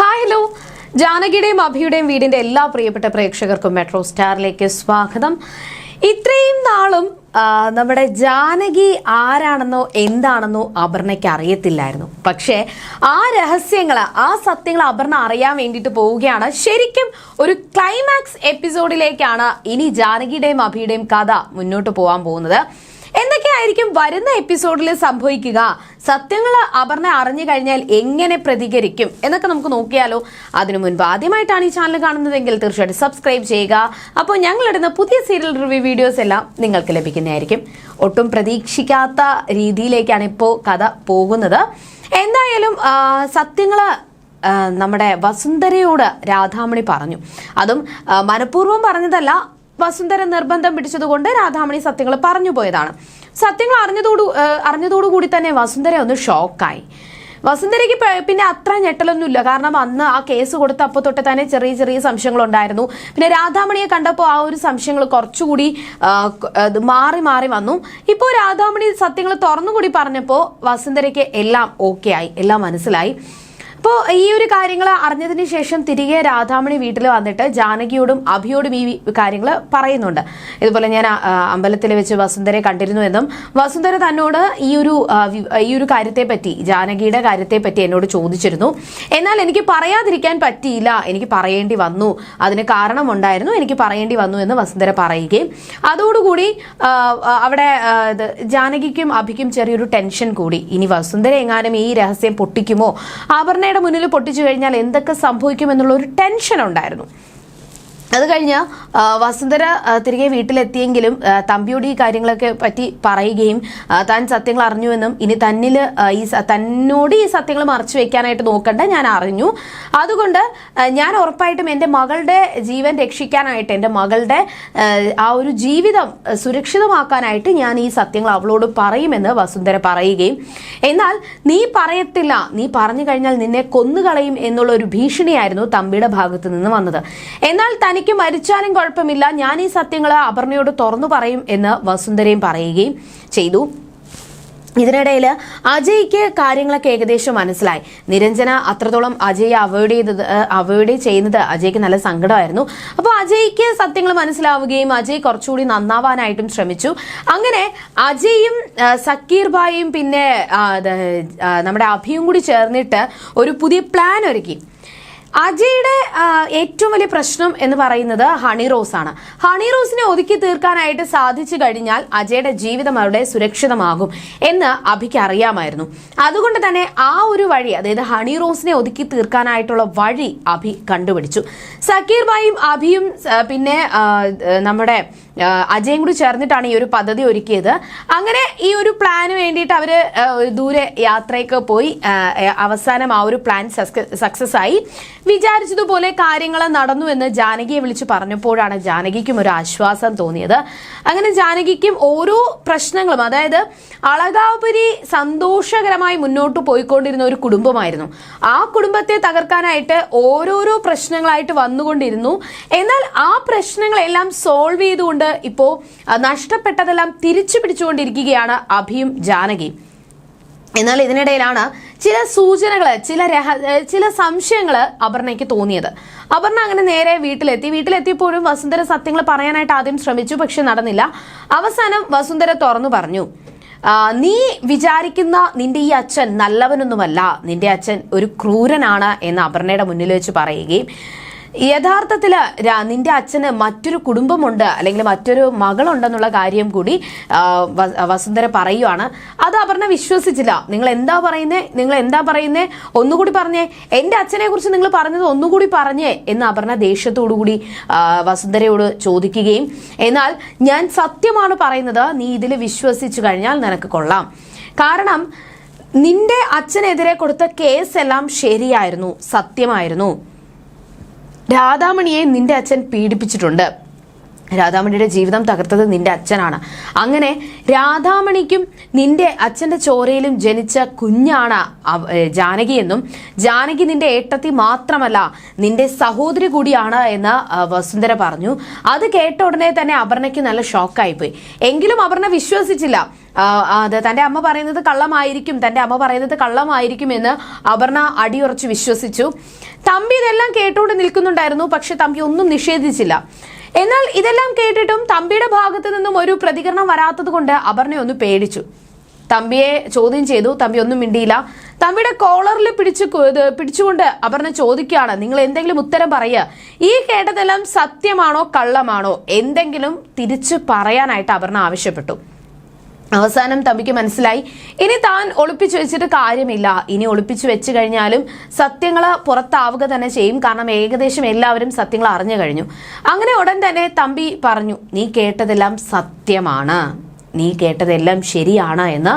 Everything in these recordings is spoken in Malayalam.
ഹായ് ഹലോ ജാനകിയുടെയും അഭിയുടെയും വീടിന്റെ എല്ലാ പ്രിയപ്പെട്ട പ്രേക്ഷകർക്കും മെട്രോ സ്റ്റാറിലേക്ക് സ്വാഗതം. ഇത്രയും നാളും നമ്മുടെ ജാനകി ആരാണെന്നോ എന്താണെന്നോ അപർണയ്ക്ക് അറിയത്തില്ലായിരുന്നു. പക്ഷേ ആ രഹസ്യങ്ങൾ ആ സത്യങ്ങൾ അപർണ അറിയാൻ വേണ്ടിയിട്ട് പോവുകയാണ്. ശരിക്കും ഒരു ക്ലൈമാക്സ് എപ്പിസോഡിലേക്കാണ് ഇനി ജാനകിയുടെയും അഭിയുടെയും കഥ മുന്നോട്ട് പോകാൻ പോകുന്നത്. എന്തൊക്കെയായിരിക്കും വരുന്ന എപ്പിസോഡിൽ സംഭവിക്കുക? സത്യങ്ങൾ അപർണ അറിഞ്ഞു കഴിഞ്ഞാൽ എങ്ങനെ പ്രതികരിക്കും? എന്നൊക്കെ നമുക്ക് നോക്കിയാലോ. അതിനു മുൻപ് ആദ്യമായിട്ടാണ് ഈ ചാനൽ കാണുന്നതെങ്കിൽ തീർച്ചയായിട്ടും സബ്സ്ക്രൈബ് ചെയ്യുക. അപ്പോൾ ഞങ്ങളിടുന്ന പുതിയ സീരിയൽ റിവ്യൂ വീഡിയോസ് എല്ലാം നിങ്ങൾക്ക് ലഭിക്കുന്നതായിരിക്കും. ഒട്ടും പ്രതീക്ഷിക്കാത്ത രീതിയിലേക്കാണ് ഇപ്പോൾ കഥ പോകുന്നത്. എന്തായാലും സത്യങ്ങൾ നമ്മുടെ വസുന്ധരയോട് രാധാമണി പറഞ്ഞു. അതും മനഃപൂർവം പറഞ്ഞതല്ല വസുന്ധര നിർബന്ധം പിടിച്ചതുകൊണ്ട് രാധാമണി സത്യങ്ങൾ പറഞ്ഞു പോയതാണ് സത്യങ്ങൾ അറിഞ്ഞതോടു അറിഞ്ഞതോടുകൂടി തന്നെ വസുന്ധര ഒന്ന് ഷോക്കായി. വസുന്ധരയ്ക്ക് പിന്നെ അത്ര ഞെട്ടലൊന്നുമില്ല. കാരണം അന്ന് ആ കേസ് കൊടുത്ത അപ്പോൾ തൊട്ട് തന്നെ ചെറിയ ചെറിയ സംശയങ്ങളുണ്ടായിരുന്നു. പിന്നെ രാധാമണിയെ കണ്ടപ്പോൾ ആ ഒരു സംശയങ്ങൾ കുറച്ചുകൂടി മാറി മാറി വന്നു. ഇപ്പോൾ രാധാമണി സത്യങ്ങൾ തുറന്നുകൂടി പറഞ്ഞപ്പോൾ വസുന്ധരയ്ക്ക് എല്ലാം ഓക്കെ ആയി എല്ലാം മനസ്സിലായി. അപ്പോൾ ഈ ഒരു കാര്യങ്ങൾ അറിഞ്ഞതിന് ശേഷം തിരികെ രാധാമണി വീട്ടിൽ വന്നിട്ട് ജാനകിയോടും അഭിയോടും ഈ കാര്യങ്ങൾ പറയുന്നുണ്ട്. ഇതുപോലെ ഞാൻ അമ്പലത്തിൽ വെച്ച് വസുന്ധരെ കണ്ടിരുന്നു എന്നും വസുന്ധര തന്നോട് ഈ ഒരു ഈ ഒരു കാര്യത്തെ പറ്റി ജാനകിയുടെ കാര്യത്തെ പറ്റി എന്നോട് ചോദിച്ചിരുന്നു. എന്നാൽ എനിക്ക് പറയാതിരിക്കാൻ പറ്റിയില്ല. എനിക്ക് പറയേണ്ടി വന്നു. അതിന് കാരണമുണ്ടായിരുന്നു. എനിക്ക് പറയേണ്ടി വന്നു എന്ന് വസുന്ധര പറയുകയും അതോടുകൂടി അവിടെ ജാനകിക്കും അഭിക്കും ചെറിയൊരു ടെൻഷൻ കൂടി. ഇനി വസുന്ധര എങ്ങാനും ഈ രഹസ്യം പൊട്ടിക്കുമോ? ആഭരണയുടെ മുന്നിൽ പൊട്ടിച്ചു കഴിഞ്ഞാൽ എന്തൊക്കെ സംഭവിക്കുമെന്നുള്ള ഒരു ടെൻഷൻ ഉണ്ടായിരുന്നു. അത് കഴിഞ്ഞ് വസുന്ധര തിരികെ വീട്ടിലെത്തിയെങ്കിലും തമ്പിയോട് ഈ കാര്യങ്ങളൊക്കെ പറ്റി പറയുകയും താൻ സത്യങ്ങൾ അറിഞ്ഞുവെന്നും ഇനി തന്നിൽ ഈ തന്നോട് ഈ സത്യങ്ങൾ മറച്ചു വെക്കാനായിട്ട് നോക്കണ്ട ഞാൻ അറിഞ്ഞു. അതുകൊണ്ട് ഞാൻ ഉറപ്പായിട്ടും എന്റെ മകളുടെ ജീവൻ രക്ഷിക്കാനായിട്ട് എന്റെ മകളുടെ ആ, ഒരു ജീവിതം സുരക്ഷിതമാക്കാനായിട്ട് ഞാൻ ഈ സത്യങ്ങൾ അവളോട് പറയുമെന്ന് വസുന്ധര പറയുകയും എന്നാൽ നീ പറയത്തില്ല നീ പറഞ്ഞു കഴിഞ്ഞാൽ നിന്നെ കൊന്നുകളയും എന്നുള്ള ഒരു ഭീഷണിയായിരുന്നു തമ്പിയുടെ ഭാഗത്ത് നിന്ന് വന്നത്. എന്നാൽ തനിക്ക് മരിച്ചാലും കുഴപ്പമില്ല. ഞാൻ ഈ സത്യങ്ങൾ അപർണയോട് തുറന്നു പറയും എന്ന് വസുന്ധരയും പറയുകയും ചെയ്തു. ഇതിനിടയിൽ അജയ്ക്ക് കാര്യങ്ങളൊക്കെ ഏകദേശം മനസ്സിലായി. നിരഞ്ജന അത്രത്തോളം അജയ് അവോയ്ഡ് ചെയ്തത് അവോയ്ഡ് ചെയ്യുന്നത് അജയ്ക്ക് നല്ല സങ്കടമായിരുന്നു. അപ്പോൾ അജയ്ക്ക് സത്യങ്ങൾ മനസ്സിലാവുകയും അജയ് കുറച്ചുകൂടി നന്നാവാനായിട്ടും ശ്രമിച്ചു. അങ്ങനെ അജയും സക്കീർ ഭായിയും പിന്നെ നമ്മുടെ അഭിയും കൂടി ചേർന്നിട്ട് ഒരു പുതിയ പ്ലാൻ ഒരുക്കി. അജയുടെ ഏറ്റവും വലിയ പ്രശ്നം എന്ന് പറയുന്നത് ഹണി റോസ് ആണ്. ഹണി റോസിനെ ഒതുക്കി തീർക്കാനായിട്ട് സാധിച്ചു കഴിഞ്ഞാൽ അജയുടെ ജീവിതം അവിടെ സുരക്ഷിതമാകും എന്ന് അഭിക്ക് അറിയാമായിരുന്നു. അതുകൊണ്ട് തന്നെ ആ ഒരു വഴി അതായത് ഹണി റോസിനെ ഒതുക്കി തീർക്കാനായിട്ടുള്ള വഴി അഭി കണ്ടുപിടിച്ചു. സക്കീർ ബായും അഭിയും പിന്നെ നമ്മുടെ അജയും കൂടി ചേർന്നിട്ടാണ് ഈ ഒരു പദ്ധതി ഒരുക്കിയത്. അങ്ങനെ ഈ ഒരു പ്ലാന് വേണ്ടിയിട്ട് ഒരു ദൂരെ യാത്രയൊക്കെ പോയി അവസാനം ആ ഒരു പ്ലാൻ സക്സസ് ആയി വിചാരിച്ചതുപോലെ കാര്യങ്ങൾ നടന്നു എന്ന് ജാനകിയെ വിളിച്ച് പറഞ്ഞപ്പോഴാണ് ജാനകിക്കും ഒരു ആശ്വാസം തോന്നിയത്. അങ്ങനെ ജാനകിക്കും ഓരോ പ്രശ്നങ്ങളും അതായത് അളകാപുരി സന്തോഷകരമായി മുന്നോട്ട് പോയിക്കൊണ്ടിരുന്ന ഒരു കുടുംബമായിരുന്നു. ആ കുടുംബത്തെ തകർക്കാനായിട്ട് ഓരോരോ പ്രശ്നങ്ങളായിട്ട് വന്നുകൊണ്ടിരുന്നു. എന്നാൽ ആ പ്രശ്നങ്ങളെല്ലാം സോൾവ് ചെയ്തുകൊണ്ട് ഇപ്പോ നഷ്ടപ്പെട്ടതെല്ലാം തിരിച്ചു പിടിച്ചുകൊണ്ടിരിക്കുകയാണ് അഭിയും ജാനകിയും. എന്നാൽ ഇതിനിടയിലാണ് ചില സൂചനകൾ ചില രഹ ചില സംശയങ്ങൾ അപർണയ്ക്ക് തോന്നിയത്. അപർണ അങ്ങനെ നേരെ വീട്ടിലെത്തി. വീട്ടിലെത്തിയപ്പോഴും വസുന്ധര സത്യങ്ങൾ പറയാനായിട്ട് ആദ്യം ശ്രമിച്ചു പക്ഷെ നടന്നില്ല. അവസാനം വസുന്ധര തുറന്നു പറഞ്ഞു. നീ വിചാരിക്കുന്ന നിന്റെ ഈ അച്ഛൻ നല്ലവനൊന്നുമല്ല. നിന്റെ അച്ഛൻ ഒരു ക്രൂരനാണ് എന്ന് അപർണയുടെ മുന്നിൽ വെച്ച് പറയുകയും യഥാർത്ഥത്തിൽ നിന്റെ അച്ഛന് മറ്റൊരു കുടുംബമുണ്ട് അല്ലെങ്കിൽ മറ്റൊരു മകളുണ്ടെന്നുള്ള കാര്യം കൂടി വസുന്ധര പറയുവാണ്. അത് അപർണ വിശ്വസിച്ചില്ല. നിങ്ങൾ എന്താ പറയുന്നേ നിങ്ങൾ എന്താ പറയുന്നേ? ഒന്നുകൂടി പറഞ്ഞേ എന്റെ അച്ഛനെ കുറിച്ച് നിങ്ങൾ പറഞ്ഞത് ഒന്നുകൂടി പറഞ്ഞേ എന്ന് അപർണ ദേഷ്യത്തോടു കൂടി വസുന്ധരയോട് ചോദിക്കുകയും എന്നാൽ ഞാൻ സത്യമാണ് പറയുന്നത് നീ ഇതിൽ വിശ്വസിച്ചു കഴിഞ്ഞാൽ നിനക്ക് കൊള്ളാം. കാരണം നിന്റെ അച്ഛനെതിരെ കൊടുത്ത കേസ് എല്ലാം ശരിയായിരുന്നു സത്യമായിരുന്നു. രാധാമണിയെ നിന്റെ അച്ഛൻ പീഡിപ്പിച്ചിട്ടുണ്ട്. രാധാമണിയുടെ ജീവിതം തകർത്തത് നിന്റെ അച്ഛനാണ്. അങ്ങനെ രാധാമണിക്കും നിന്റെ അച്ഛന്റെ ചോരയിലും ജനിച്ച കുഞ്ഞാണ് ജാനകി എന്നും ജാനകി നിന്റെ ഏട്ടത്തി മാത്രമല്ല നിന്റെ സഹോദരി കൂടിയാണ് എന്ന് വസുന്ധര പറഞ്ഞു. അത് കേട്ട ഉടനെ തന്നെ അപർണയ്ക്ക് നല്ല ഷോക്കായി പോയി എങ്കിലും അപർണ വിശ്വസിച്ചില്ല. അതെ തന്റെ അമ്മ പറയുന്നത് കള്ളമായിരിക്കും തന്റെ അമ്മ പറയുന്നത് കള്ളമായിരിക്കും എന്ന് അപർണ അടിയുറച്ച് വിശ്വസിച്ചു. തമ്പി ഇതെല്ലാം കേട്ടുകൊണ്ട് നിൽക്കുന്നുണ്ടായിരുന്നു പക്ഷെ തമ്പി ഒന്നും നിഷേധിച്ചില്ല. എന്നാൽ ഇതെല്ലാം കേട്ടിട്ടും തമ്പിയുടെ ഭാഗത്ത് നിന്നും ഒരു പ്രതികരണം വരാത്തത് കൊണ്ട് അപർണ ഒന്ന് പേടിച്ചു. തമ്പിയെ ചോദ്യം ചെയ്തു. തമ്പി ഒന്നും മിണ്ടിയില്ല. തമ്പിയുടെ കോളറിൽ പിടിച്ചു പിടിച്ചുകൊണ്ട് അപർണ ചോദിക്കുകയാണ് നിങ്ങൾ എന്തെങ്കിലും ഉത്തരം പറയുക. ഈ കേട്ടതെല്ലാം സത്യമാണോ കള്ളമാണോ? എന്തെങ്കിലും തിരിച്ചു പറയാനായിട്ട് അപർണ ആവശ്യപ്പെട്ടു. അവസാനം തമ്പിക്ക് മനസ്സിലായി. ഇനി താൻ ഒളിപ്പിച്ചു വെച്ചിട്ട് കാര്യമില്ല. ഇനി ഒളിപ്പിച്ചു വെച്ച് കഴിഞ്ഞാലും സത്യങ്ങൾ പുറത്താവുക തന്നെ ചെയ്യും. കാരണം ഏകദേശം എല്ലാവരും സത്യങ്ങൾ അറിഞ്ഞു കഴിഞ്ഞു. അങ്ങനെ ഉടൻ തന്നെ തമ്പി പറഞ്ഞു നീ കേട്ടതെല്ലാം സത്യമാണ്. നീ കേട്ടതെല്ലാം ശരിയാണ് എന്ന്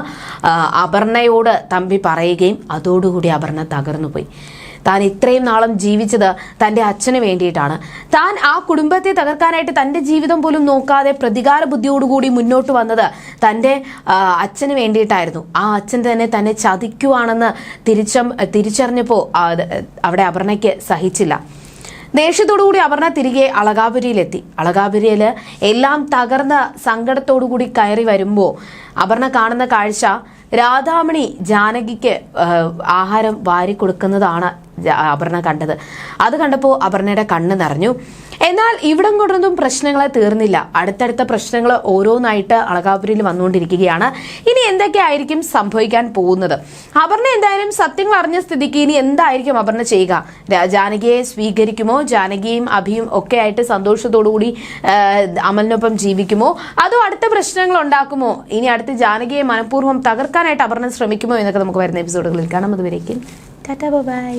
അപർണയോട് തമ്പി പറയുകയും അതോടുകൂടി അപർണ തകർന്നുപോയി. താൻ ഇത്രയും നാളും ജീവിച്ചത് തന്റെ അച്ഛന് വേണ്ടിയിട്ടാണ്. താൻ ആ കുടുംബത്തെ തകർക്കാനായിട്ട് തന്റെ ജീവിതം പോലും നോക്കാതെ പ്രതികാര ബുദ്ധിയോടുകൂടി മുന്നോട്ട് വന്നത് തന്റെ അച്ഛന് വേണ്ടിയിട്ടായിരുന്നു. ആ അച്ഛൻ തന്നെ തന്നെ ചതിക്കുവാണെന്ന് തിരിച്ച തിരിച്ചറിഞ്ഞപ്പോൾ അവിടെ അപർണയ്ക്ക് സഹിച്ചില്ല. ദേഷ്യത്തോടുകൂടി അപർണ തിരികെ അളകാപുരിയിലെത്തി. അളകാപുരിയിൽ എല്ലാം തകർന്ന സങ്കടത്തോടുകൂടി കയറി വരുമ്പോൾ അപർണ കാണുന്ന കാഴ്ച രാധാമണി ജാനകിക്ക് ആഹാരം വാരി കൊടുക്കുന്നതാണ് അപർണ കണ്ടത്. അത് കണ്ടപ്പോൾ അപർണയുടെ കണ്ണ് നിറഞ്ഞു. എന്നാൽ ഇവിടം കൊണ്ടൊന്നും പ്രശ്നങ്ങളെ തീർന്നില്ല. അടുത്തടുത്ത പ്രശ്നങ്ങൾ ഓരോന്നായിട്ട് അളകാപുരിയിൽ വന്നുകൊണ്ടിരിക്കുകയാണ്. ഇനി എന്തൊക്കെയായിരിക്കും സംഭവിക്കാൻ പോകുന്നത്? അപർണ എന്തായാലും സത്യങ്ങൾ അറിഞ്ഞ സ്ഥിതിക്ക് ഇനി എന്തായിരിക്കും അപർണ ചെയ്യുക? ജാനകിയെ സ്വീകരിക്കുമോ? ജാനകിയും അഭിയും ഒക്കെ ആയിട്ട് സന്തോഷത്തോടുകൂടി അമലിനൊപ്പം ജീവിക്കുമോ? അതോ അടുത്ത പ്രശ്നങ്ങൾ ഉണ്ടാക്കുമോ? ഇനി അടുത്ത് ജാനകിയെ മനഃപൂർവം തകർക്കാനായിട്ട് അപർണ ശ്രമിക്കുമോ എന്നൊക്കെ നമുക്ക് വരുന്ന എപ്പിസോഡുകളിൽ കാണാം. അതുവരേക്കും টাটা বাবাই।